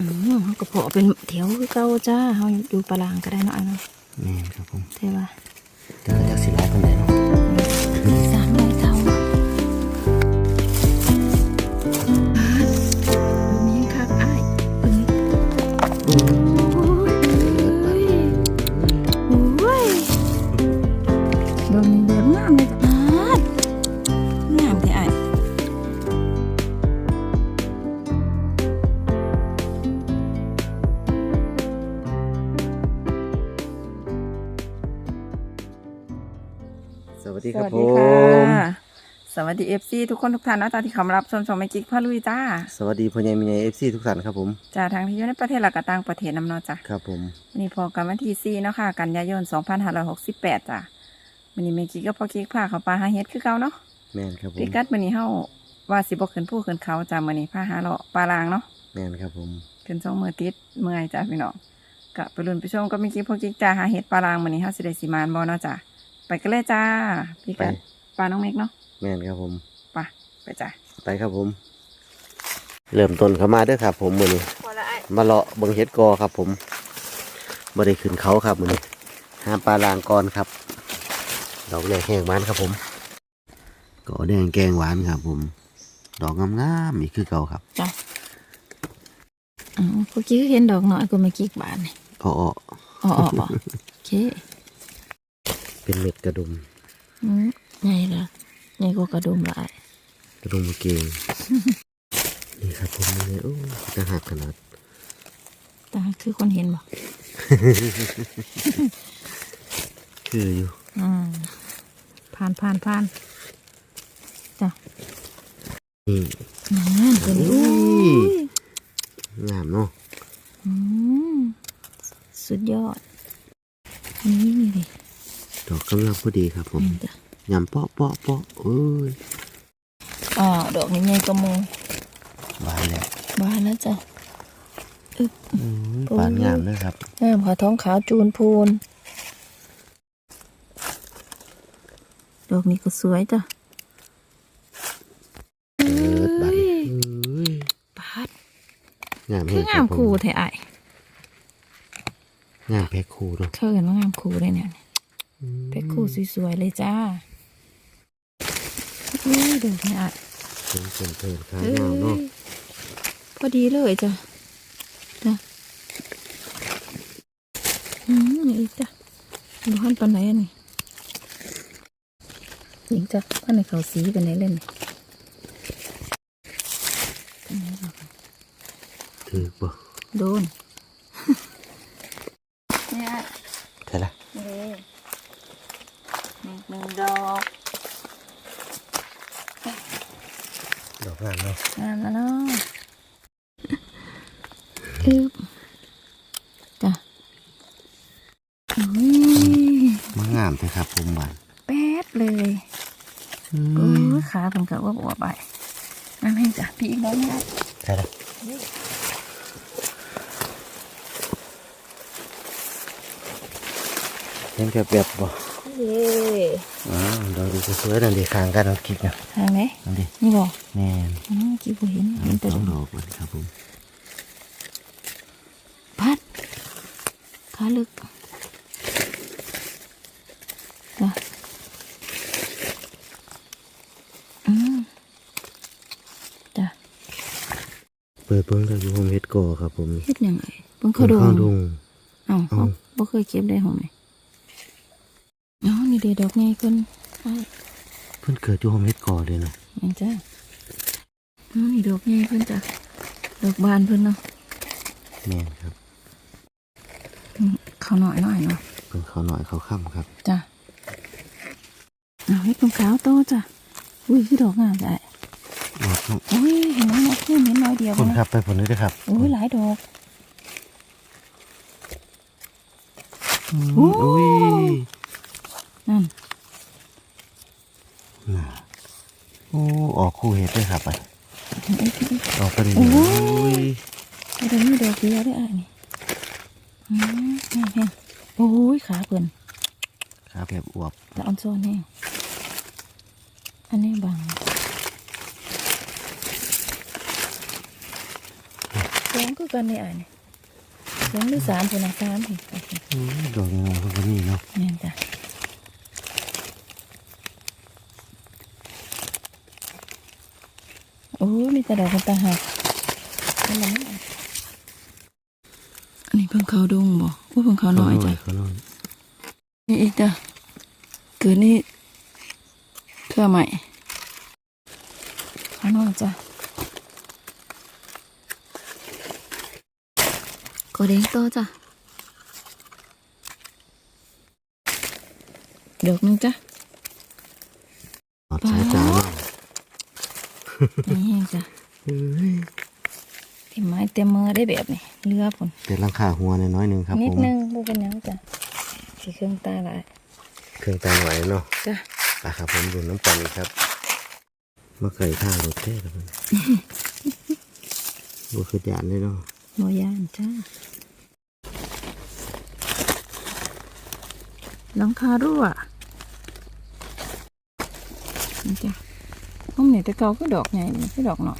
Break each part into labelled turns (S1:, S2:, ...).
S1: อืมเขาก็เพาะเป็นแถวคือเก่าจ้าเขาอยู่ปลางก็ได้เนาะอันเนาะ
S2: แม่นครับผม
S1: ใช่ป่ะ
S2: เดี๋ยวจากสิร้ายคนไหน
S1: ค
S2: รับ
S1: วัส
S2: ผ
S1: ดีค่ะ
S2: ม
S1: สวัสดีเอฟซีทุกคนทุกท่านนะจ๊ะที่เข้ามารับชมชมแมจิกพ่อลุยจ้า
S2: สวัสดีพ่อใหญ่แม่ใหญ่เอฟซีทุกท่านครับผม
S1: จากทางที่อยู่ในประเทศและก็ต่างประเทศนำเนาะจ้ะ
S2: ครับผม
S1: วันนี้พอกันวันที่สี่เนาะค่ะ กันยายน 2568 จ้ะวันนี้แม่กิ๊กก็พอกิ๊กพาเขาปลาหาเฮ็ดคือเก่าเนาะ
S2: แม่นครับผม
S1: พิกัดวันนี้เฮาว่าสิบ่ขึ้นภูขึ้นเขาจ้ะมื้อนี้พาหาเลาะปลาลางเนาะ
S2: แม่นครับผม
S1: ขึ้นสองมื้อติดเมื่อยจ้ะพี่น้องก็ไปลุ้นไปชมก็แม่กิ๊กพอกิ๊กจ้าหาเฮ็ดปลาลางมื้อนี้เฮาสิได้สิมานบ่เนาะจ้ะ ไปกันเลยจ้า พี่
S2: ไป
S1: กัดปลาน้องเมกเนาะ
S2: แม่นครับผม
S1: ไปไปจ้ะ
S2: ไปครับผม เริ่มต้นเข้ามาเด้อครับ ผมมื้อนี้
S1: พอละไอ้
S2: มาเลาะเบิ่งเฮ็ดกอครับผมบ่ได้ขึ้นเขาครับมื้อนี้หาปลาลางก่อนครับดอกแรกแห้งหวานครับผมกอแดงแกงหวานครับ ผม ดอกงามๆอีกคือเก่าครับ
S1: จ้ะอ๋อพอกิ๊กเห็นดอกน้อยก็แม่กิ๊กบานนี่
S2: อ้อ
S1: อ๋ออ๋ออ๋อโอเค
S2: ๆ เป็นเม็ดกระดุม
S1: อืมใหญ่ละใหญ่กว่ากระดุมหลาย
S2: กระดุมเกง นี่ครับผมนี่โอ้จะหักขนาด
S1: แต่คือคนเห็นบ่
S2: คืออยู่
S1: อืมผ่านผ่านผ่านจ้ะ
S2: นี่
S1: งามตัวนี้
S2: อุ้
S1: อุ้
S2: ย
S1: ย
S2: งามเนาะ
S1: อืมสุดยอด นี่นี่ดิ
S2: ดอกกำลัง พอดีครับผม
S1: นี่จ้ะ
S2: ยำเปาะเปาะเปาะเอ้ย
S1: อ่าดอกนี้ใหญ่กระมู
S2: หวานแล้ว
S1: บานแล้วจ้ะ
S2: อืมปานงามเลยครับ
S1: งามค่ะท้องขาวจูนพูน ดอกนี้ก็สวยจ้ะ
S2: เปิดบัตร
S1: เอ้ย
S2: เอ้ย
S1: ปาด
S2: งาม
S1: คื
S2: แห้
S1: อง
S2: ค
S1: งา
S2: รั
S1: ม
S2: บผ
S1: คู่
S2: ม
S1: แท้อ้าย
S2: งามแพ็คคู่เนาะ
S1: เธอเห็นว่างามคู่เลยเนี่ย เพชรคู่สวยๆเลยจ้าอุ้ยเดี๋ยวนี้อะ
S2: เป็นเพิ่นเพิ่นขา
S1: เอ้
S2: งามเนาะ
S1: ยพอดีเลยจ้ะจ้ะอืมอีกจ้ะดูหันปันไหนอันนี้หญิงจ้ะปันไหนเขาสีปันไหนเล่นปันไหนหรอก
S2: ถือบ่
S1: โดน เนี่ย
S2: ใช่ละ
S1: นี่หนึ่งหนึ่งดอก
S2: ดอกงามเนาะ
S1: งามแล้วเนาะอึ๊บจ้ะอุ้ย
S2: มันงามเลยครับผมหวาน
S1: แป๊บเลย
S2: อื
S1: โอ้
S2: ม
S1: ยขาผมกับว่าบวไปน้ำแห้งจ้ะพี่อีกแล้วเนี่ย
S2: ใช่ละเห็นแบบแบบบ่
S1: เย่
S2: อ้าวดอกดีสวยๆนั่นดีข้างกันเอาคิดนะ
S1: ทางไหน
S2: นั่นดิ
S1: นี่บอก
S2: แม่น
S1: อืมกี่ผู้เห็นเห็นแต่
S2: ส
S1: ด
S2: อ
S1: องก
S2: ดอกมันครับผม
S1: พัดขาลึกจ้ะอืมจ้ะ
S2: เปิดเบิ้งเลยอยู่ผมเฮ็ดก่อครับผม
S1: เฮ็ดยังไงเบิ่งเขาด
S2: ข้าง
S1: ง
S2: ดง
S1: เอ้า
S2: เอ้า
S1: บ่เคยเก็บได้ของไหน อ๋อนี่เดดอกไงเพิ่นอ้าย
S2: เพิ่นเกิดอยู่ผมเฮ็ดก่อเลยนะ
S1: เห็นจ้ะอ๋อนี่ดอกไงเพิ่นจ้ะดอกบานเพิ่นเนาะ
S2: แม่นครับ
S1: อืมเขาหน่อยหน่อยเนาะ
S2: เพิ่นเขาหน่อยเขาค่ำครับ
S1: จ้ะเอาเฮ็ดเป็นขาวโตจ้ะอุ้ยคือดอกงามจ้ะ
S2: อุ้
S1: ยเห็นไหมเนาะเพิ่นเห็นน้อยเดียว
S2: คน
S1: เลย
S2: ครับไปผลนี้ด้วยครับ
S1: อุ้ยหลายดอก
S2: อืม
S1: โอ้
S2: อุ้ย
S1: นั่น
S2: น่ะโอ้ ออกคู่เฮ็ดด้วยครับไปออกไปเลย
S1: โอ้
S2: อุ้ย
S1: ยเดี๋ยวนี้ดอกเดียวได้อะนี่อืมแห้งแห้งโอ้ยขาเพิ่น
S2: ครับแบบอวบ
S1: แต่อันโซนแห้งอันนี้บางสองคือกันในอ่านนี่สองหรือสามคนนะสามพี่โอเค
S2: อืมดอกงามๆก็มีเนาะ
S1: แม่นจ้ะ โอ้มีแต่ดอกกันตาหักอันนั้นอะอันนี้เพิ่งเขาดงบ่โอ้เพิ่งเขาน้อยจ้ะ
S2: เขาน้อย
S1: นี่อีกจ้ะเกิดนี่เพื่อใหม่เขาน้อยจ้ะก็เด้งโตจ้ะดอกหนึงจ้ะ
S2: อดสายตาเนาะ
S1: นี่แห้งจ้ะ
S2: เอ้ย
S1: เต็มไม้เต็มมือได้แบบนี้เรือผล
S2: เป็นหลังคาหัวน้อยๆหนึงครับ
S1: นิ
S2: ผ
S1: ด
S2: ม
S1: นึงบ่เป็นหยังจ้ะสีเครื่องตาหลาย
S2: เครื่องตาไหวเนาะ
S1: จ้ะ
S2: ไปครับผมอยู่น้ำกันครับมาไก่ท่ารถเท่ครับผมบ่คือจานเลยเนาะ
S1: โมยานจ้าหลังคารั่วนี่จ้ะผมเนี่ยแต่เก่าก็ดอกใหญ่นี่ก็ดอกหน่อย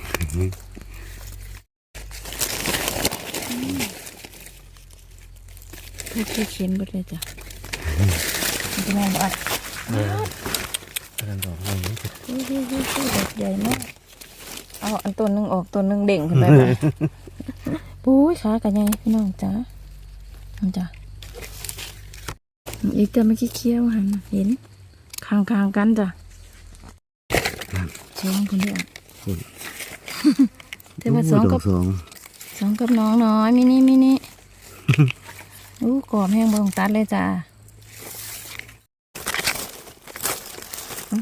S1: เพื่อที่เขียนหมดเลยจ้ะจะแม่นบ่อะ
S2: กำลังดอกใหญ่นี่จ้ะ
S1: เฮ้ยดอกใหญ่มากเอาอันตัวนึงออกตัวนึงเด่งขึ้นไปปปุ้ยขากันยังพี่น้องจ้าน้องจ้าอีกแต่ไม่ขี้เคี้ยวหันเห็นคางคางกันจ้ะสองคนเดียว
S2: อืม
S1: แต่ว่าสองกั
S2: บสอง
S1: กับน้องน้อยมินิมินิ อู้กรอบแห้งบงตัดเลยจ้าเอา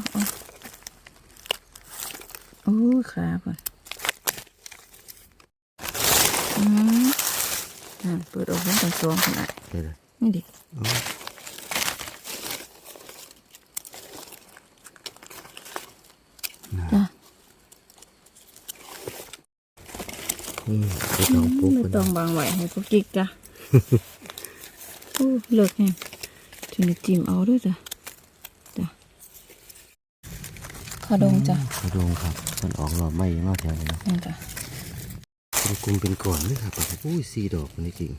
S1: เอาอู้ขาก่อนอืมนั่นเปิดออกแล้วเป็นสองขนาด
S2: เดี๋ยวนะ
S1: นี่ดิจ้ะ
S2: นี่ไปตองปุ๊บ
S1: ไม่ต้องบางไหวให้พวกกิกจ้ะ อู้เลิกแห้งถึงจะจิ้มเอาด้วยจ้ะจ้ะขาดงจ้ะ
S2: กระโดงครับมันออกหล่อไม่นอกแถวนี้นะ
S1: นี่จ้ะ
S2: เป็นกลุ่มเป็นก่อนเลยครับผมอุ้ยสี่ดอกมันนี่จริง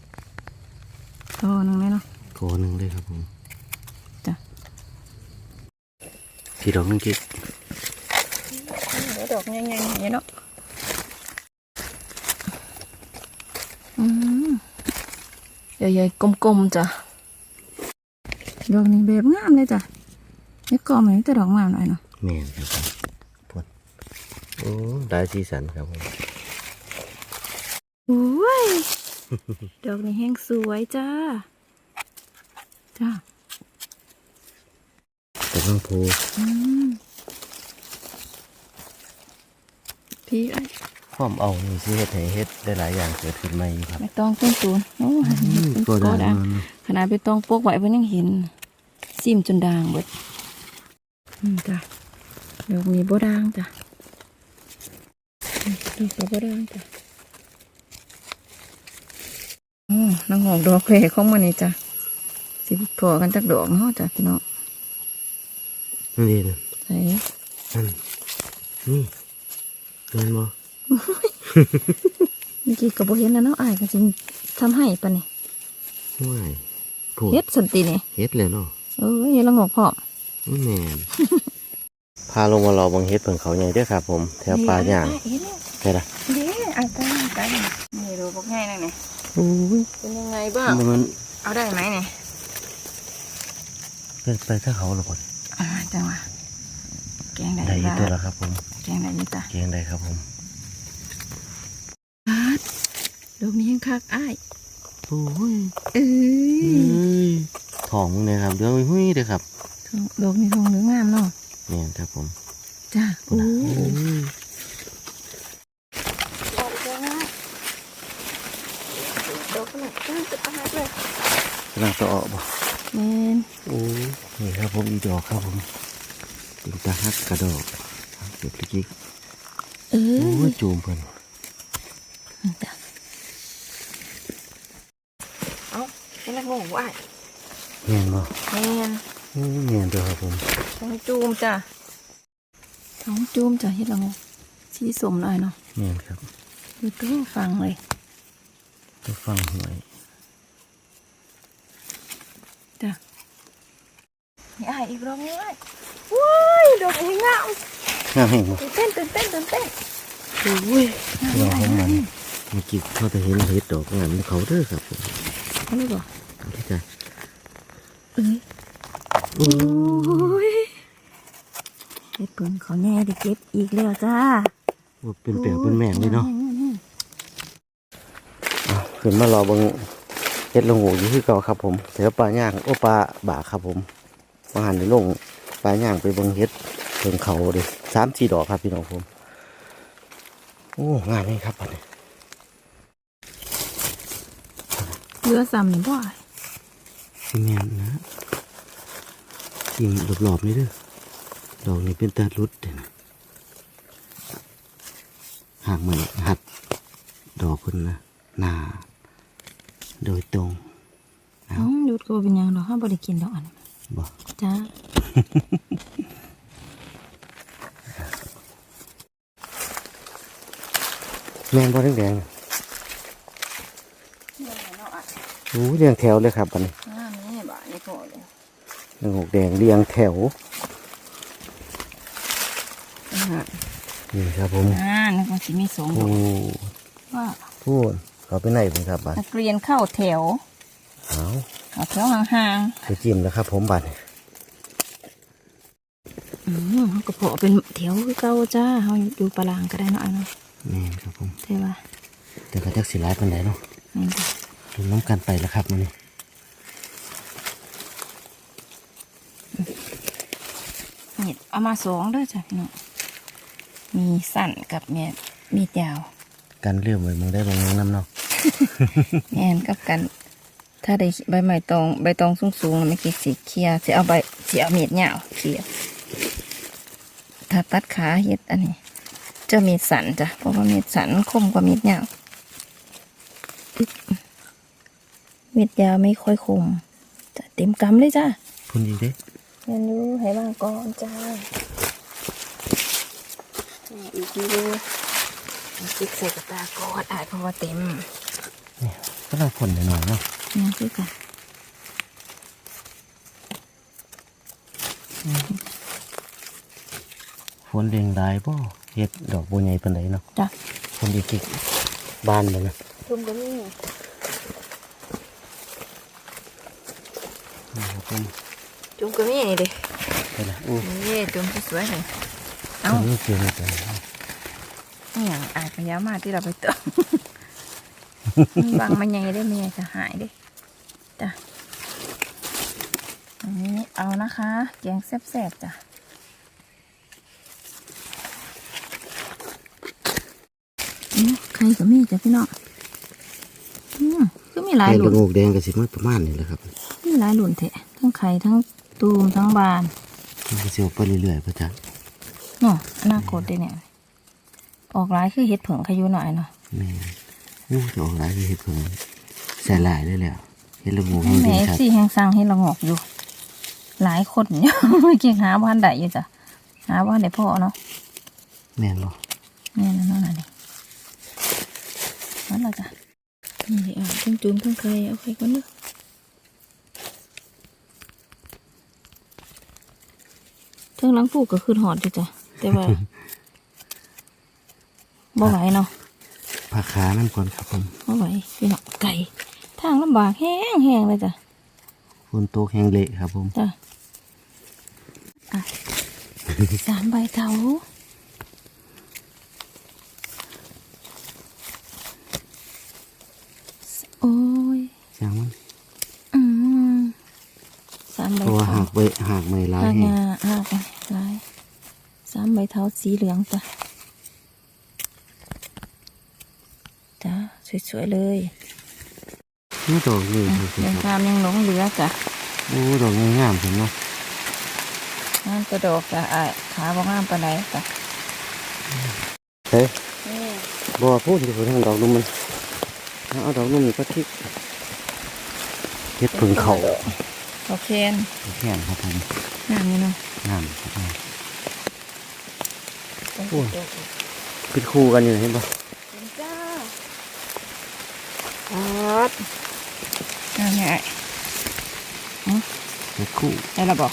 S1: ต่อหนึ่งเลยเนาะ
S2: กอหนึ่งเลยครับผม
S1: จ้ะ
S2: สี่ดอกนึงกิ๊ก
S1: เดี๋ยวดอกใหญ่ๆอย่างนี้เนาะอืม ใหญ่ๆกลมๆจ้ะดอกนี้แบบงามเลยจ้ะนี่กอมเหมือนแต่ดอกงามหน่อยเนาะ
S2: แม่นครับผมปวดโอ้ได้สีสันครับผม
S1: โอ้ยดอกนี้แห้งสวยจ้าจ้า
S2: แต่บางโพ
S1: อืมพี่ไอ้
S2: ความเอานี่สิเฮ็ดให้เฮ็ดได้หลายอย่างเกิดขึ้นมาอยู่ครับ
S1: ไม่ต้องต้นตูนโอ้ยเป็น
S2: ก็
S1: ก
S2: ได้
S1: อดัง
S2: มาเนาะ
S1: ขนาดไปต้องปกไว้เพิ่นยังเห็นซิมจนด่างเบิดอืมจ้ะดอกนี้บ่ด่างจ้ะอืมดอกก็บ่ด่างจ้ะโอ้น้องหอกดอกแขวของมันนี่จ้ะสิพอกันจักดอกเนาะจ้ะพี่น้อง
S2: นั่นเองนะ
S1: ใส่
S2: นั่นนี่เงินบ่
S1: เมื่อกี้ก็บ่เห็นแล้วเนาะอ้ายก็สิทำให้ปะนี่
S2: ห่วยปวด
S1: เฮ็ดสันตินี่
S2: เฮ็ดเลยเนาะ
S1: เอ้ยเฮ็ดละงอกพร้อม
S2: อื้อแม่นพาลงมารอบังเฮ็ดเพิ่งเขาใหญ่เด้อครับผมแถวป่าย่าง
S1: เห็นแล้ว
S2: ใช่ละ
S1: เด้อาตาตานี่ดูพวกง่ายนั่นนี่
S2: อู้ย
S1: เป็นยังไงบ้าง
S2: มัน
S1: เอาได้ไหมเนี่ย
S2: ไปไปถ้าเขาละก่อน
S1: อ่าจังหวะแกงได้
S2: ได้อีก
S1: บ้า
S2: ตัวแล้วครับผม
S1: แกงได้ยี่ตา
S2: เกียงได้ครับผม
S1: อาด ลูกนี้ยังคักอ้าย
S2: โอ้ย
S1: เอ้ย
S2: เอ้ยทองมึงเนี่ยครับเดืองหุ้ยๆเด้อครับ
S1: ลูกนี้ทองเหลืองงามเนาะ
S2: แม่นครับผม
S1: จ้า
S2: พุ่นน่ะโอ้ย
S1: ดอกขนาดจ้าจะตายเลย
S2: กำลังจะออกบ่
S1: แมน
S2: โอ้ยนี่ครับผมอีดอกครับผมเป็นตาฮักกระดอกเก็บลิก
S1: เอ
S2: ๆ
S1: อ
S2: โอ้ยจูมเพิ่น
S1: จ้าเอา เป็นละงงว่ะ
S2: แม่นบ่
S1: แมน
S2: โอ้ยแม่นเด้อครับผม
S1: ท้องจูมจ้ะท้องจูมจ้ะเฮ็ดละงงสีสมหน่อยเนาะ
S2: แม่นครับ
S1: ดูตัวฟังเลย
S2: จะฟังหวย
S1: จ้ะนี่อายอีกรอบนึงเลยว้ายดอกนี้งาม
S2: งามแห่งบ่
S1: ตื่นเต้นตื่นเต้นตื่นเต้นโอ้ยงาม
S2: เดี๋ยว
S1: งาม
S2: ผม
S1: งา
S2: มั
S1: ม
S2: นเมื่อกี้เขาจะเห็นเห็ดดอกงามของเขาเด้อครับผม
S1: เอาเลยบ่
S2: เอาที่ใจ
S1: เอ้ย
S2: โอ้
S1: โอ้ยเฮ็ดเพิ่นเขาแน่ได้เก็บอีกแล้วจ้า
S2: โหเป็นแปลวเป็นแมงเลยเนาะเอาขึ้นมารอเบังเห็ดลงหูอยู่ที่เก่าครับผมเสือปลาย่างโอปลาบ่าครับผมมาหันในลงปลาย่างไปเบังเห็ดเพิ่งเขาเลยสามสี่ดอกครับพี่น้องผมโอ้งามเลยครับอันนี้
S1: เรือซ้ำนี่บ่อย
S2: ซีเมนนะสิ่งหลบๆนี่เด้อดอกนี้เป็นตาลุดเด้อนะหากมันหัดดอกคนนะหนาโดยตรง
S1: น้องหยุดก็บ่เป็นหยังดอกเฮาบ่ได้กินดอกอันนั้น
S2: บอก
S1: จ้า
S2: แมนบอแดงๆน่ะโอ้ยเรียงแถวเลยครับอันนี้
S1: งามแน่บ่นี่พอเลย
S2: เรื่องหกแดงเรียงแถวนี่ครับผม
S1: อ่านึกว่าสิมีสองด
S2: โอ้
S1: อกว่า
S2: พูดเขาไปไหนผมครับบัตร
S1: นักเรียนเข้าแถว
S2: เอา
S1: เข้าแถวห่าง
S2: ไปจิ้มแล้วครับ ผมบัตร
S1: ๆอืมเขาก็เพาะเป็นแถวคือเก่าจ้าเฮาอยู่ปลารางก็ได้เนาะอันนั้น
S2: นี่ครับผม
S1: ใช่ป่ะ
S2: แต่กระจักสีร้ายเป็นไหนเนาะ
S1: นี่จ้ะ
S2: ดูน้ำกันไปแล้วครับมันนี่
S1: นี่ เอามาสองเด้อจ้ะพี่น้องมีสั้นกับเมียมียาว
S2: กันเลื่อมไว้มึงได้ลงน้ำเนาะ
S1: แอนกับกัน ถ้าได้ใบไม้ตองใบตองสูงๆแล้วไม่กี่สีเคลียร์สิเอาใบสิเอาเมียดยาวเคลียร์ถ้าตัดขาเฮ็ดอันนี้เจะมีดสันจ้ะเพราะว่ามีดสันคมกว่ามีดยาวมีดยาวไม่ค่อยคมจะเต็มกำเลยจ้ะ
S2: พุ่นดีเด้
S1: เรี ยนรู้ให้บ้างก่อนจ้านี่อีกทีดูจิกใส่กระตากอดอายเพราะว่าเต็ม
S2: นี่ก็เราผลหน่อยๆเนาะ
S1: นี่คือกัน
S2: ฝนเรียงได้ป่เฮ็ดดอกบัวใหญ่ปานใดเนาะ
S1: จ้ะ
S2: ฝนดีกิกบานเลยนะ
S1: ทุ่มก็มี
S2: นี่ครับผม
S1: จุ่มก็มีนี่เด้
S2: ไปละอู้
S1: นี่จุ่มสวยๆเลยเอ้า
S2: ตัวนี้เกี่ยวกับ
S1: นี่อย่างอายพยามาที่เราไปเติมมันบางมันใหญ่ได้เมียจะหายเด้จ้ะอันนี้เอานะคะแกงแซ่บๆจ้ะอืมใครก็มีจ้ะพี่น้องอืมก็มีหลาย
S2: แค่
S1: ห
S2: ด
S1: ลุ
S2: อก
S1: น
S2: งูแดงก็สิมาประมาณนี้แหละครับ
S1: มีหลายหลุนเถอะทั้งไข่ทั้ง ตูมทั้งบาน
S2: มันก็สิออกไปเรื่อยๆพ่อจ๊ะ
S1: เนาะอนาคตได้เนี่ย ออกหลายคือเห็ดเผิงขยุหน่อยเนาะ
S2: แม่อู้จะออกหลายคือเฮ็ดเพิ่นใส่หลายเลยแหล้วเฮ็ดละงูให้
S1: แม่
S2: ดี
S1: เอฟ
S2: ครับ
S1: ซีแหงสร้างให้เรางอกอยู่ หลายคนอยู่ไม่เก่งหาบ้านใดอยู่จ้ะหาบ้านใดพ่อเนาะ
S2: แม่นบ่
S1: แม่นั่นนั่นนี่นั่นละจ้ะนี่อะทั้งจุ่มทั้งไข่เอาไข่ก่อนเด้ อทั้งหลังผูกก็คือหอดอยู่จ้ะแต่ว่าบ่ไหวเนาะ
S2: ผักขานั่นก่อนครับผม
S1: บ่ไหวพี่น้องไก่ทางลำบากแห้งแห้งเลยจ้ะ
S2: ฝนตกแห้งเละครับผม
S1: จ้ะอะสามใบเถาโอ้ย
S2: จังมัน
S1: อืมสามใบ
S2: เพราะว่า
S1: เถา
S2: หากใบหากไม่ร้าย
S1: หาก
S2: แห้ง
S1: งาหากลายสามใบเถาสีเหลืองจ้ะจ้าสวยๆเลย
S2: นี่ดอกนี่ครับ
S1: ยังงามยังหลงเหลือจ้ะ
S2: โอ้ดอกงามๆเห็นเนาะ
S1: งามกระดอกจ้ะอะขาบ่งามปานใดจ้ะ
S2: เฮ้ย
S1: นี่
S2: บ่พูดถึงทางดอกนุ่มมันเอาดอกนุ่มนี่ก็ทิกเฮ็ดผึ่งเขา
S1: โอเค
S2: แค่นครับผม
S1: งามนี่เนาะ
S2: งามครับผม
S1: เป็น
S2: โอ้ยเป็นคู่กันอยู่เห็นปะ
S1: จ้าปัดง่ายง่าย
S2: เห็ดคู่
S1: ได้ละบอก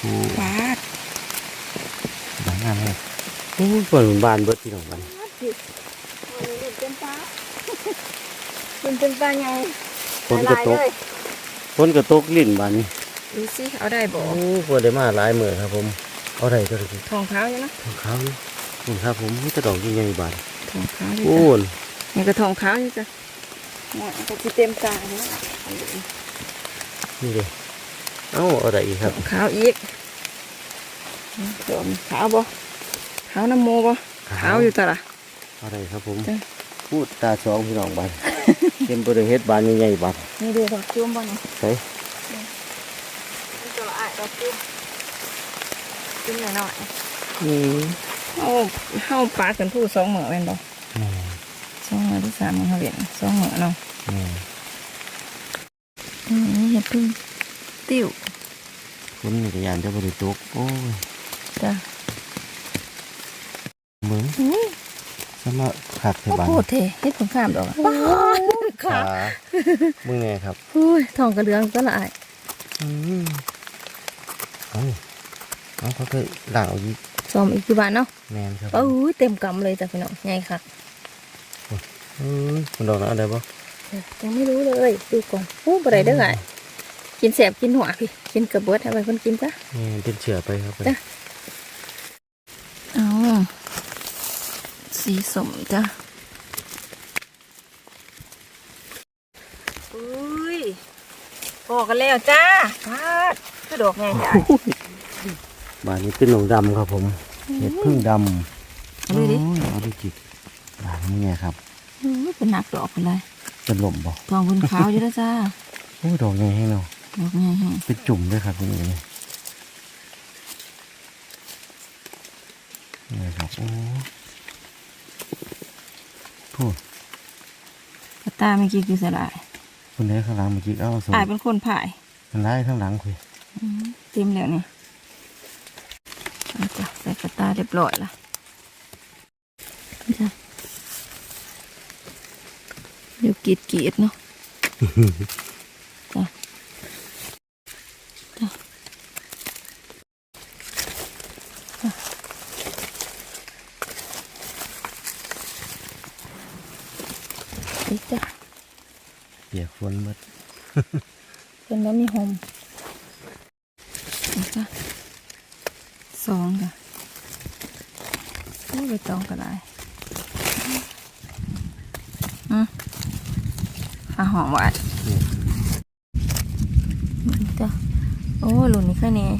S2: โอ้
S1: ปัด
S2: บานงามเลยโอ้ยเปิดบานเบิดพี่น้องบัน
S1: ผิดมันเป็นปลามันเป็นปลาไง
S2: ฝนกระตก ฝนกระตกลิ่นบานนี้
S1: ดูสิเอาได้บ่
S2: โอ้เปิดได้มาหลายมื้อครับ ผมเอาได้ก็ได้กิน
S1: ทองเท้าใช่ไหม
S2: ทองขาวนี่นี่ครับ ผมมีแต่ดอกใหญ่ๆบาน
S1: ทองเท้าใช่
S2: โอ้
S1: จ้ะ
S2: น
S1: นี่ก็ทองเท้าใช่จ้ะเนี่ยก็จะเต็มตาเนี่ย
S2: นี่เลยเอ้าเอาได้อีกครับ
S1: ขาวอีกโดนขาวบ่ขาวน้ำโมบ่ขาวอยู่ตะละ
S2: เอาได้ครับผม
S1: จ้ะ
S2: พูดตาสองพี่น้องบานเต็มบริเฮ็ดบานใหญ่ๆบาน
S1: นี่ดูดอกจุ่มบ่เนี่ย
S2: ใช่
S1: นี่ตัวละอะดอกจุ่มจุ่มหน่อยหน่อย
S2: นี่
S1: เฮาเฮาปลาขึ้นผู้สองเหมือแม่นบ่
S2: แม่
S1: สองเหมือที่สามมันเขาเห็นสองเหมือเนาะ
S2: แม่
S1: อืมนี่เห็ดพึ่งติ้ว
S2: คนนี่ก็ยานจะบริตกโอ้ย
S1: จ้ะ
S2: เหมือน
S1: อุ้ย
S2: สำหรับขัดใส่
S1: โอ้
S2: บาน
S1: โหเทเฮ็ดผงข้ามดอกอะ
S2: ขามึงไงครับ
S1: อุ้ยทองกระเลืองก็ละอาย
S2: อืมเอาเอาเขาเคยหลังเอาอีก
S1: ซ้อมอีกกี่บาทเนาะ
S2: แมนครับ
S1: โอ้ยเต็มกำเลยจ้ะพี่น้องไงค่ะ
S2: เอ้ยคุณดอกนะอะไรบ่
S1: ยังไม่รู้เลยดูก่อนโอ้บ่ได้เด้อไอ้กินแสบกินหัวพี่กินกระเบิดให้ไปคนกินจ้ะ
S2: นี่เป็นเชือไปครับ
S1: จ้ะเอา สีสมจ้ะอุ้ยพอกันแล้วจ้าพาดกระดอกไงจ้ะ
S2: บานนี้เป็นหนองดำครับผมเห็ดพึ่งดำ
S1: เอาเลยดิ
S2: โอ้ยเอาดิจิกบานนี้ไงครับ
S1: อุ้ยเป็นหนักดอกคนเลย
S2: เป็นลมบ่
S1: ทองบนขาวอยู่แล้วจ้า
S2: โอ้ยดอกใหญ่ให้เนาะ
S1: ดอกไงฮะ
S2: เป็นจุ่มด้วยครับคุณเอ๋นี่นี่ครับโอ้ โทษ
S1: กระตาเมื่อกี้คือสลาย
S2: คุณเอ๋ข้างหลังเมื่อกี้เอาส่ง
S1: อายเป็นคนผ่าย
S2: มันไล่ข้างหลังคุย
S1: อืมเต็มแล้วนี่เอาจ้ะใส่กระตาเรียบร้อยละจ้ะเดี๋ยวกรีดกรีดเนาะจ้ะจ้ะจ้ะนี่จ้ะ
S2: เปียกฝนหมด
S1: เป็นแล้วมีหมนี่จ้ะสองจ้ะโอ้ยไปตองก็ได้อืมอาหอมหวาน นี่จ้ะโอ้หลุนนี่แค่นี้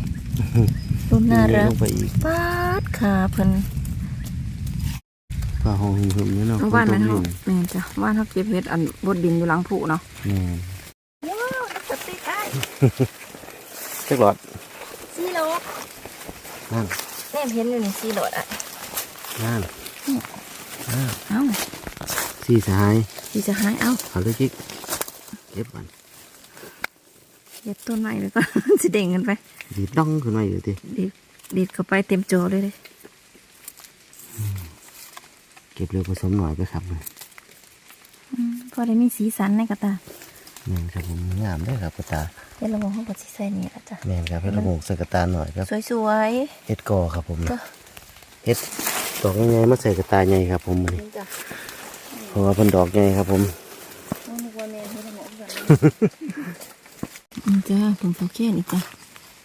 S1: หลุนน่ารัก
S2: ลงไปอีก
S1: ปาดขาเพิ่น
S2: ผ้าห้องหิมหิมเนี่ยเนาะ
S1: เอาบ้านนั้น
S2: ค
S1: เฮา
S2: ตก
S1: แม่นจ้ะบ้านเฮาเก็บเห็ดอันบดดินอยู่หลังผุเนาะ
S2: นี่
S1: ว้าวสติกไอ้
S2: จักหลอด
S1: ซีโรด
S2: นั่น
S1: แม่เห็นอยู่นี่ซีโรดอะ
S2: นั่นอ่า
S1: เอ้า
S2: สี่สหาย
S1: สิจะหายเอ้า
S2: เอาเลยจิกเก็บมัน
S1: เห็ดต้นใหม่เลยก็สิเด้งกันไป
S2: ดีดต้องขึ้นมาอยู่ดิ
S1: ดีดดีดเข้าไปเต็มจอเลยเลย
S2: เก็บเร็วผสมหน่อยไปครับเลย
S1: อืมพอได้มีสีสันในกระตา
S2: แม่นครับผมงามได้ครับกระตา
S1: เดี๋ยวเรามองห้องปัดสีใส่นี่ละจ้ะ
S2: แม่นครับให้ระบบใส่กระตาหน่อยครับ
S1: สวย
S2: เฮ็ดกอครับผม
S1: ๆจ้ะ
S2: เฮ็ดดอกใหญ่ๆมาใส่กระตาใหญ่ครับผมมื้อนี้
S1: นี่จ้ะ
S2: เพราะว่าเพิ่นดอกใหญ่ครับผม
S1: น้องนึกว่าแม่ที่ทำออกแบบนี้จ้ะผมโอเคนี่จ้ะ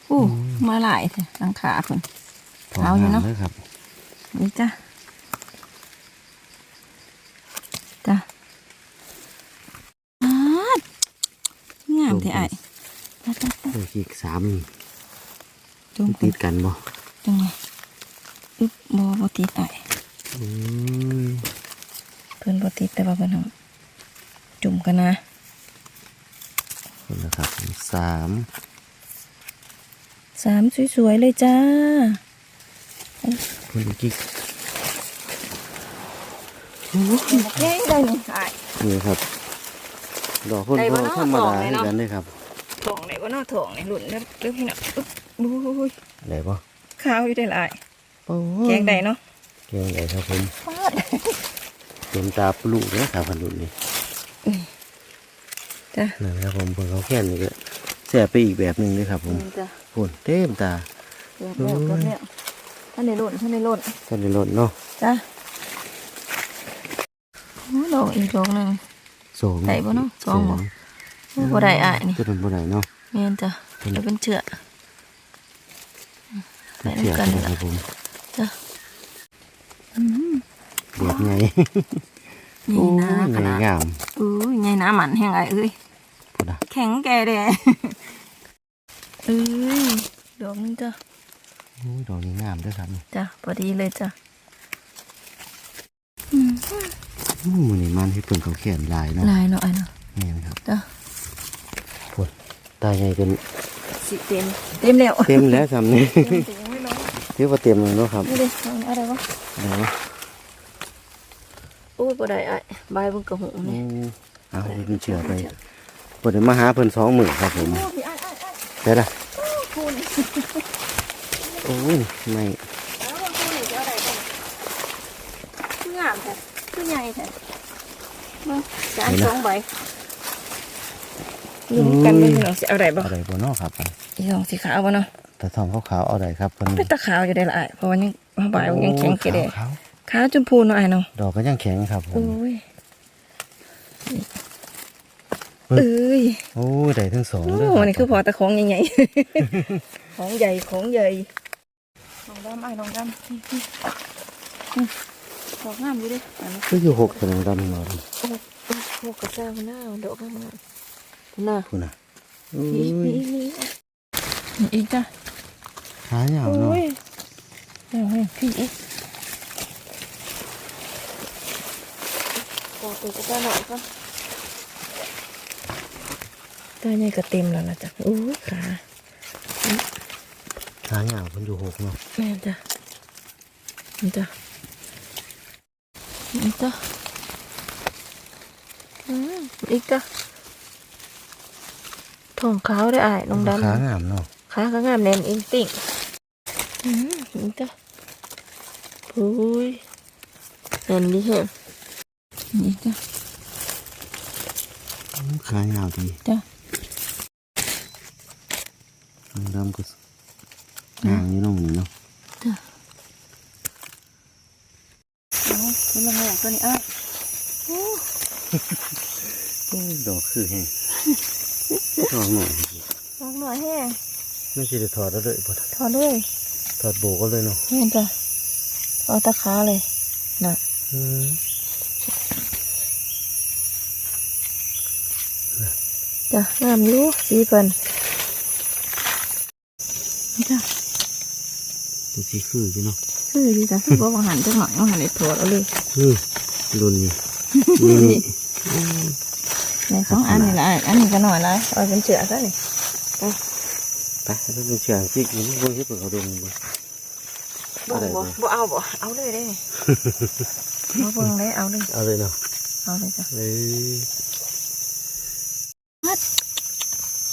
S1: โอ้มาหลายเถอะหลังขาเพิ่นเอาอยู่เนาะ
S2: ทงเลยครับ
S1: นี่จ้ะจ้ะอาดงามแท้ไอ้จ้ะจ้ะจ้ะ
S2: เอออีกสามนี่
S1: จง
S2: ติดกันบ่
S1: จังไงอึ๊บบอบติดไอ้
S2: อืม
S1: เพิ่นบติดแต่ว่าเพิ่นเอาจุ่มกันนะ
S2: ค นนะครับสาม
S1: สามสวยๆเลยจ้า
S2: คนอีกกิ๊ก
S1: โอเคได้นี่ไอ้
S2: นี่ครับ ดอกคน
S1: ได้บ่
S2: ก็
S1: เนาะ
S2: ธรรม
S1: ดอ
S2: ดาก
S1: เลย
S2: เหมื
S1: เนาะ
S2: อนกันเลยครับ
S1: ถงไหนว่าน่าถงไหนหลุนแล้วเรื่องพี่น่ะอึ๊บบู๊ย
S2: ได้ปะ
S1: ข้าวอยู่ได้หลาย
S2: โอ้
S1: แกงใดเนาะ
S2: แกงใหญ่ครับผม
S1: ฟาด
S2: เต็มตาปลูกนะครับพันธุ์นี่
S1: จ้ะ
S2: นั่นครับผมเพิ่งเขาแค่นี้ก็แสบไปอีกแบบหนึ่งเลยครับ ผม
S1: จ้ะ
S2: โอ้เต็มตา
S1: เก็บแล้วเก็บแล้วท่านในรถท่านในรถ
S2: ท่านในรถเนาะ
S1: จ้ะโอ้ดอกอีกดอกหนึ่ง
S2: สอง
S1: ได้บ่เนาะสองบ่โอ้บ่ได้อะนี่
S2: ตัวนั้นบ่ได้เนาะ
S1: แม่นจ้ะแล้วเป็นเชือกได้
S2: เทียบ
S1: กัน
S2: กัน
S1: นี่
S2: ค
S1: ล่ะ
S2: รับผม
S1: จ้ะ
S2: แบบไง
S1: นี่นะข
S2: ไง
S1: นาด
S2: งาม
S1: อุ้ยไงน้ำมันแห้งไอ้เอ้ย
S2: พูดนะ
S1: แข็งแกแดเอ้ยดอกนึงจ้ะ
S2: โอ้ยดอกนี้งามด้วยครับนี่
S1: จ้ะพอดีเลยจ้ะ
S2: อู้มันนี่มันให้เพิ่นเขาแขนลายเนาะ
S1: ลายเนาะไอ้เนาะ
S2: นี่นะครับ
S1: จ้ะ
S2: พูดตาใหญ่กัน
S1: สิเต็มเต็มแล้ว
S2: เต็มแล้วครับนี่
S1: เต็มถึงไม่ร้อง
S2: เรียกว่าเต็มเลยเนาะครับ
S1: นี่ดิเอาอะไรวะ
S2: เอา
S1: โอ้ยบ่ได้ไอ้ใบเบิ่งกระหง
S2: โอ้
S1: นี่
S2: เอาเป็นเชือไป เพิ่นได้มาหาเพิ่นสองหมื่นครับผม
S1: โอ้พี่ไอ้ไอ้ไอ้
S2: ได้ละ
S1: คุณ
S2: โอ้ยไม่
S1: แล้วว่าคุณนี่จะเอาอะไรกันคืองามแท้คือใหญ่แท้เบิ่งจานสองใบรวมกันเบิ่งพี่น้องสิเอาได้บ่
S2: อะไรบ่เนาะครับ
S1: อีสองสีขาวบ่เนาะ
S2: แต่ทองขาวๆเอาได้ครับเพิ่น
S1: เป็นตะขาวอยู่ได้ละไอ้เพราะว่ายังว่าใบมันยังแข็งเกระเดะ
S2: ขาว
S1: ขาวจนพูเนาะไอ้เนาะ
S2: ๆดอกก็ยังแข็งครับผม
S1: โอ้ย เอ้ย
S2: โอ้ยได้ทั้งสอง
S1: โอ้
S2: เลย
S1: นี่คือพอตะของใหญ่ๆของใหญ่ของใหญ่ลองดำไอ้ลองดำนี่นี่นี่ดอกงามอยู่ดิอันนี้
S2: ก็อยู่หกแสดงดำมา
S1: โอ้โอ้โอ้กระซ่ามันน่าดอกงามๆน่า
S2: คุณน่ะโอ้
S1: นี่
S2: ย
S1: นี่นี่นี่อีกจ้ะ
S2: ขายาวเนาะ
S1: โอ้ยเอาให้พี่อีกกอดตัวกระซ่าหน่อยก็ ตาใหญ่ก็เต็มแล้วนะจ๊ะโอ้ยขา
S2: ขายาวมันอยู่หกเนาะ
S1: แม่นจ้ะนี่จ้ะนี่จ้ะอืมอีกจ้ะทองขาวได้อายน้องดำ
S2: ขางามเนาะ
S1: ขาก็งามแน่นอิงติ่งอืมนี่จ้ะโอ้ยแน่นดีแฮะนี่จ้ะ
S2: ขายาวดี
S1: จ้ะ
S2: ดำก็ งามอยู่เน้องนี่เนาะ
S1: เอานี่มันแห้งตัวนี้อ้ายโอ้
S2: โอ้ยดอกคือแห้งดอกหน่อย
S1: ดอกหน่อยแห้ง
S2: ไม่ใช่จะถอดแล้วเลยบ่
S1: ถอดเลย
S2: ถอดโบก็เลยเนาะ
S1: แม่นจ้ะเอาตะขาเลยน่ะ
S2: อืม
S1: จ้ะงามอยู่สีเพิ่นนี่จ้ะ
S2: ดู สิคืออยู่เนาะ
S1: คือดีจ้ะคือบ่วางหันจังหน่อยวางหันได้ถอดเอาเลย
S2: อืมรุ่นนี้นี่นี่
S1: ในสองอันนี่ละอันนี้ก็หน่อยละเอาเป็นเชือกซะนี่
S2: ไปแล้วเป็นเชียงจิกนี่พวกที่เปิดเขาดงบ่
S1: บ่บ่บ่เอาบ่เอาเลยได้นี่บ่เบิ่งเลยเอาเลย
S2: เอาเลยเนาะ
S1: เอาเลยจ้ะ
S2: เอ้ย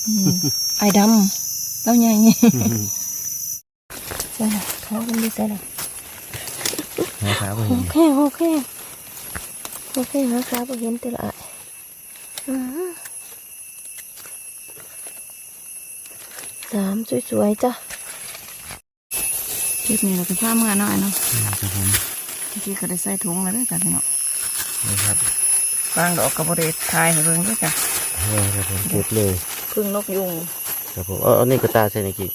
S1: อืมไอ้ดำแล้วใหญ่ใส่ละ เขาเป็นดีใส่ละ
S2: นะครับ
S1: โอ
S2: เห็น
S1: เคโอเคโอเคหาขาบ่เห็นแต่ละอ่าสามสวยๆจ้ะคลิปนี้เราไปพาเมื่อหน่อยเนาะ
S2: ครับผม
S1: เมื่อกี้ก็ได้ใส่ถุงแล้วเด้วยจ้ะพี่เนาะ
S2: นะครับ
S1: บางดอกก็บริทายให้เบิ่งด้วยจ้ะ
S2: นี่ครับผมเก็บเลย
S1: พึ่งนกยุง
S2: ครับผมเอาเอานี่กระตาใส่ในกิ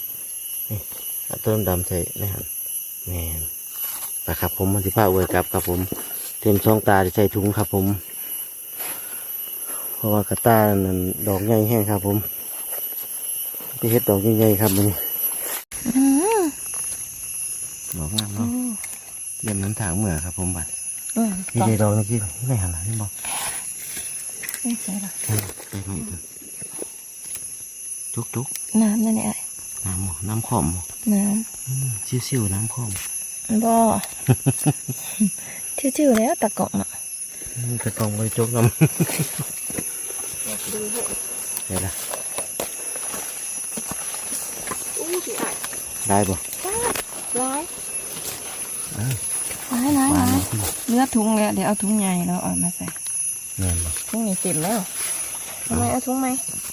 S2: นี่เอา ต้นดำใส่นะครับแมนนะครับผมมันสิผ้าเวยกลับครับผมเต็มช่องตาจะใส่ถุงครับผม เพราะว่ากระตานั้นดอกใหญ่แห้งครับ ผมไปเฮ็ดดอกใหญ่ๆครับมัน
S1: อืม
S2: ดอกงาม
S1: โอ้
S2: เนาะเยี่ยมนั้นถางเหมือครับ ผมบัด
S1: เออ
S2: นี่
S1: ต่อ
S2: ได้ดอกนี่กินไม่หันหลังนี่บอก
S1: ไม่ใช่ละ
S2: ไปไหมเถอะจุกจุก
S1: น้ำนั่นแหละ
S2: น้ำหมอน้ำขอมหมอ
S1: น้
S2: อืมซิวๆน้ำขอมำ
S1: บ่ชื่อๆแล้วตะกล่องอะ
S2: อืมแต่กองไปจุกน้
S1: ดูเหำอะ
S2: เดี๋ยวละ
S1: อู้สิอะ
S2: ได้บ่
S1: ร้าย
S2: เอ้ย
S1: ร้ายร้าย
S2: หวาน
S1: ร้าย
S2: เลยพี่
S1: แมลือถุงเลยเดี๋ยวเอาถุงใหญ่แล้วเอามาใส่
S2: แม่นบ่
S1: ถุงนี้เต็มแล้วทำไมเอาถุงไหมอืม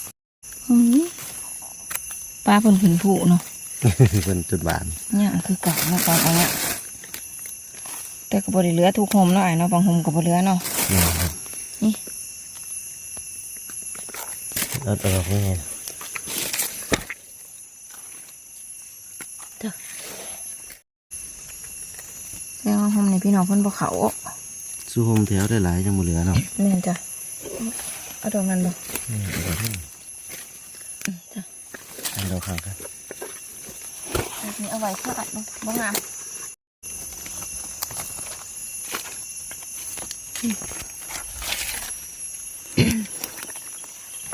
S1: ปลาเพิ่นขึ้นผูเนาะ
S2: เป็นจุดหวาน
S1: เนี่ยคือเก่าเนาะตอนเอาเนี่ยแต่ก็บ่ได้เหลือทุกโฮมเนาะไอ้เนาะบางโฮมก็บ่เหลือเนาะ
S2: แม่นครับ
S1: นี่
S2: เอาตัวนี้ไง
S1: แล้วโฮมในพี่น้องเพิ่นบ่เขา
S2: สู้โฮมแถวได้หลายยังบ่เหลือเนาะ
S1: แม่นจ้ะเอาดอกนั้นบ่
S2: นี่เอาตัวนี้
S1: อืมจ้ะ
S2: อัน เดียวข้างกัน
S1: แบบนี้เอาไว้ค่ะบ่บ่งาม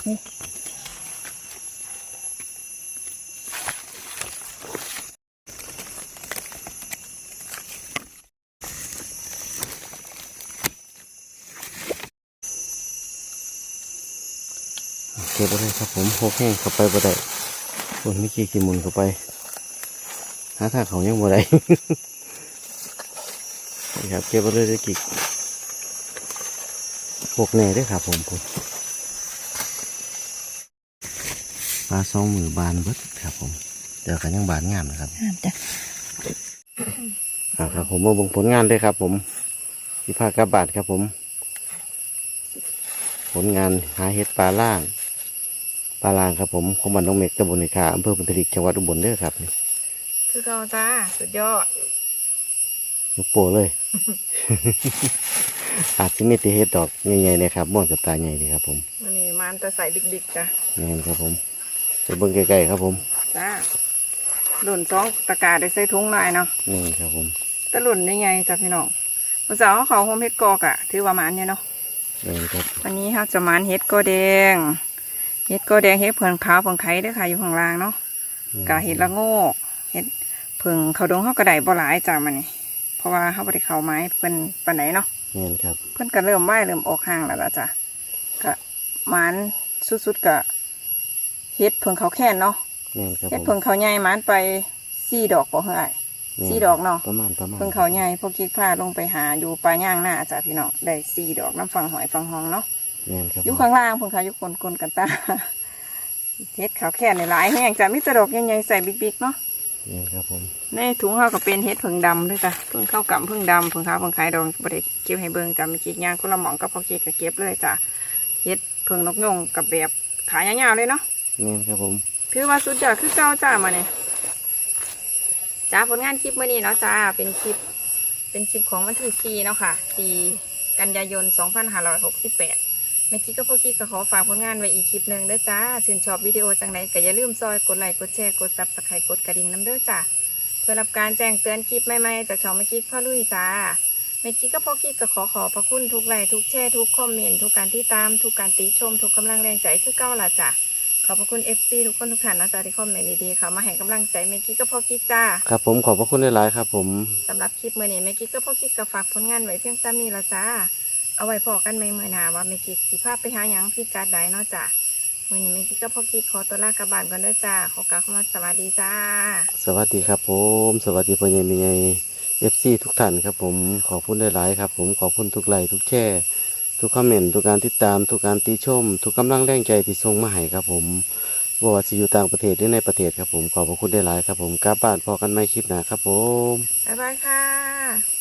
S1: นี่
S2: เก็บไว้เลยครับผมหกแห้งเข้าไปบ่ได้ โอ้ยไม่ขี้ขี้มุนเข้าไป หาทางเขายังบ่ได้นี่ครับเก็บไว้เลยได้กี่หกแหน่เด้วยครับผมผมปลาสองมือบานเบิดครับผม เดี๋ยวกันยังบานงามนะครับ
S1: งามจ้ะ
S2: อ่าครับผมมาเบิ่งผลงานเลยครับ ผมที่ภาคกระบาดครับผม ผลงานหาเห็ดปลาล่าง ปลาล่างครับผมของบ้านน้องเมกตำบลในขาอำเภอพุนทริกจังหวัดอุบลเด้อครับนี่
S1: คือเก่าจ้าสุดยอด
S2: ลูกโปเลย อาจจะมีแตีเห็ดดอกใหญ่ๆนะครับม่วนกับตาใหญ่ดีครับผม
S1: มันนี่มันแต่ใส่ดิกๆจ้ะ
S2: นี่นครับผมไปเบิ่งใกล้ๆครับผม
S1: จ้าหล่นสองตะกร้าได้ใส่ถุงหน่อยเนาะ
S2: นี่ครับผม
S1: แต่หล่นได้ไงจ้ะพี่น้องภาษาเขาเขาโฮมเฮ็ดกอกอะถือว่ามันเนี่ยเนาะ
S2: นี่ครับ
S1: วันนี้เราจะมันเฮ็ดกอแดง เฮ็ดกอแดงเฮ็ดเผืองขาวเผืองไข่เด้วยค่ะ อยู่ข้างล่างเนาะกะเฮ็ดละโงกเฮ็ดเผืองเขาดงเขากระไดบ่หลายจ้ามันนี่เพราะว่าเขาบ่ได้เข้าไม้เพิ่นปานไหนเนาะ
S2: นี่นครับ
S1: เพิ่นก็เริ่มไหวเริ่มออกห่างแล้วล่ะจ้ะก็มันสุดๆก็เฮ็ดเผืองเขาแค่นเนาะ
S2: นี่นครับ
S1: เฮ็ด
S2: ผม
S1: เพิ่งเขาใหญ่มันไปสี่ดอกบ่เฮ้ย
S2: นี่
S1: สี่ดอกเนาะ
S2: ประมาณประมาณ
S1: เพิ่งเขาใหญ่พวกกิ๊กพาลงไปหาอยู่ปลาย่างหน้าจ้ะพี่น้องได้สี่ดอกน้ำฟังหอยฟังหองเนาะ
S2: แม่ค
S1: อยู่ข้างล่างพุ่นค่ะยุคกลนกนกันตาเฮ็ดขาวแค่ในหลายแห้งจ้ะมิตรดอกใหญ่ๆใส่บิ๊กๆเนาะ
S2: นี่ครับผม
S1: ในถุงข้าวก็เป็นเฮ็ดพึ่งดำด้วยจ้ะพึ่งเข้ากับพึ่งดำพิ่งขาวพิ่งขายดองบริเก็บให้เบิ่งจ้ะมีกีดยางคุณละหม่องก็พอเก็บก็เก็บเลยจ้ะเฮ็ดพึ่งนกยงกับแบบขายยาวๆเลยเนาะ
S2: นี่ครับผม
S1: คือว่าสุดยอดคือเจ้าจ้ามาเนี่ยจ้าผลงานคลิปเมื่อนี้เนาะจ้าเป็นคลิป เป็นคลิปของวันที่4เนาะค่ะสี่กันยายน 2568 เมื่อกี้ก็พวกกี้ก็ขอฝากผลงานไว้อีกคลิปหนึ่งเด้อจ้าชื่นชอบวิดีโอจังไหนก็อย่าลืมซอยกดไลค์กดแชร์กดซับสไครต์กดกระดิ่งน้ำเด้อจ้าเพื่อรับการแจ้งเตือนคลิปใหม่ๆจากช่องเมื่อกี้พ่อลุยจ้าเมื่อกี้ก็พวกกี้ก็ขอขอบพระคุณทุกไลค์ทุกแชร์ทุกคอมเมนต์ทุกการติดตามทุกการติชม ทุกกำลังแรงใจคือเก้าล่ะจ้าขอบพระคุณ FC ทุกคนทุกท่านนะจ๊ะที่คอมเมนต์ดีๆเขามาให้กำลังใจเมกี้ก็พอกิ๊กจ้า
S2: ครับผมขอบพระคุณหลายๆครับผม
S1: สำหรับคลิปเมื่อนี้เมกี้ก็พอกิ๊กก็ฝากผลงานไว้เพียงซ้ำนี้ละจ้า เอาไว้พอกันใหม่เมื่อหน้าว่าเมกี้สิภาพไปหาหยังพี่การใดเนาะจ้ามื่อนี้เมกี้ก็พอกิ๊กขอตัวลากลับบ้านก่อนเด้อจ้าขอกล่าวคำว่าสวัสดีจ้า
S2: สวัสดีครับผม สวัสดีพ่อใหญ่แม่ใหญ่เอฟซีทุกท่านครับผมขอบคุณหลายๆครับ ผมขอบคุณทุกไลค์ทุกแชร์ทุกคอมเมนต์ทุกการติดตามทุกการติชม ทุกกำลังแรงใจที่ส่งมาให้ครับผมบ่ว่าสิอยู่ต่างประเทศหรือในประเทศครับผมขอบพระคุณหลายๆครับผมกลับบ้านพอกันไม่คลิปหน้าครับผม
S1: บ๊ายบายค่ะ